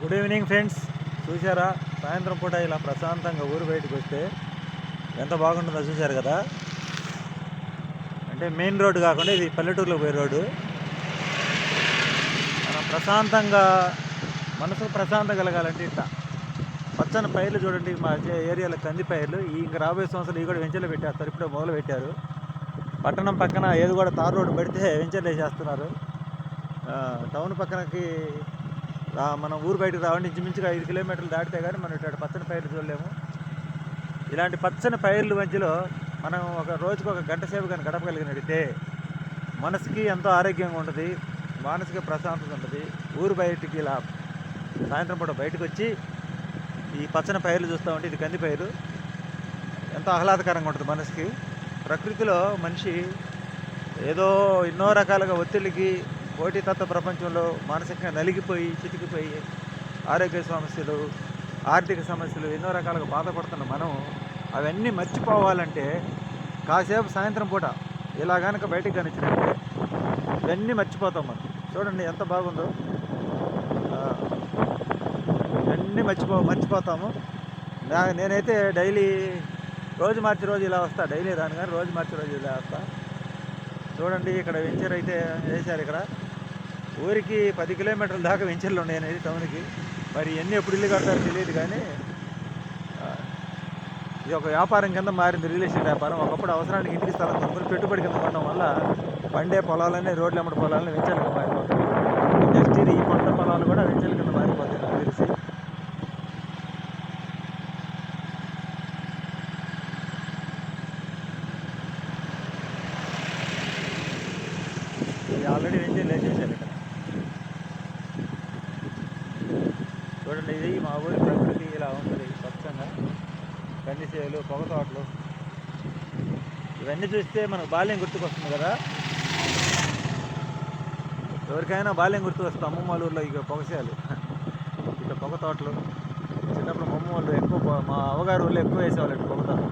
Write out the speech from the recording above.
Good evening friends చూసారా సాయంత్రం పూట ఇలా ప్రశాంతంగా ఊరు బయటకు వస్తే ఎంత బాగుంటుందో చూశారు కదా? అంటే మెయిన్ రోడ్డు కాకుండా ఇది పల్లెటూరులో పోయే రోడ్డు మనం ప్రశాంతంగా మనసు ప్రశాంతం కలగాలంటే ఇట్లా పచ్చని పైర్లు చూడండి మా ఏరియాలో కంది పైర్లు. ఈ ఇంకా రాబోయే సంవత్సరాలు ఈ కూడా వెంచర్లు పెట్టేస్తారు ఇప్పుడే మొదలు పెట్టారు పట్టణం పక్కన ఏది కూడా తారు రోడ్డు పెడితే వెంచర్లు వేసేస్తున్నారు. టౌన్ పక్కనకి మనం ఊరు బయటకు రావండి ఇంచుమించుగా ఐదు కిలోమీటర్లు దాటితే కానీ మనం ఇటు పచ్చని పైర్లు చూడలేము. ఇలాంటి పచ్చని పైర్లు మధ్యలో మనం ఒక రోజుకు ఒక గంట సేపు కానీ గడపగలిగినట్టయితే మనసుకి ఎంతో ఆరోగ్యంగా ఉంటుంది మానసిక ప్రశాంతత ఉంటుంది. ఊరు బయటికి ఇలా సాయంత్రం పూట బయటకు వచ్చి ఈ పచ్చని పైర్లు చూస్తూ ఉంటే ఇది కంది పైరు. ఎంతో ఆహ్లాదకరంగా ఉంటుంది మనసుకి. ప్రకృతిలో మనిషి ఏదో ఎన్నో రకాలుగా ఒత్తిడికి పోటీతత్వ ప్రపంచంలో మానసికంగా నలిగిపోయి చితికిపోయి ఆరోగ్య సమస్యలు ఆర్థిక సమస్యలు ఎన్నో రకాలుగా బాధపడుతున్న మనం అవన్నీ మర్చిపోవాలంటే కాసేపు సాయంత్రం పూట ఇలా కనుక బయటకు కనిచ్చినట్టే ఇవన్నీ మర్చిపోతాం మనం. చూడండి ఎంత బాగుందో. ఇవన్నీ మర్చిపో మర్చిపోతాము. నా- నేనైతే డైలీ రోజు మార్చి రోజు ఇలా వస్తా డైలీ రాను కానీ రోజు మార్చి రోజు ఇలా వస్తా. చూడండి ఇక్కడ వెంచర్ అయితే వేశారు ఇక్కడ. ఊరికి పది కిలోమీటర్ల దాకా వెంచర్లు ఉన్నాయి అనేది టౌన్కి. మరి ఎన్ని ఎప్పుడు ఇల్లు కడతారో తెలియదు కానీ ఇది ఒక వ్యాపారం కింద మారింది రియల్ ఎస్టేట్ వ్యాపారం. ఒకప్పుడు అవసరానికి ఇంటికి స్థలం కొనుక్కుని పెట్టుబడి కింద కొనడం వల్ల పండే పొలాలన్నీ రోడ్లు అమ్మడి పొలాలని వెంచర్లుగా మారిపోతాయి. నెక్స్ట్ ఇది ఈ పంట పొలాలు కూడా వెంచర్ల కింద మారిపోతాయి నాకు తెలిసి. ఆల్రెడీ వెంచర్లు వేసేసారు ఇక్కడ. చూడండి ఇది మా ఊరి ప్రకృతి ఇలా ఉంటుంది స్వచ్ఛంగా కందిసేలు పొగ తోటలు. ఇవన్నీ చూస్తే మనకు బాల్యం గుర్తుకొస్తుంది కదా. ఎవరికైనా బాల్యం గుర్తుకొస్తుంది. అమ్మమ్మ వాళ్ళ ఇక పొగసేలు ఇక పొగ తోటలు. చిన్నప్పుడు మా అమ్మ వాళ్ళు ఎక్కువ మా అవగారు ఊళ్ళో ఎక్కువ వేసేవాళ్ళు పొగ తోటలు.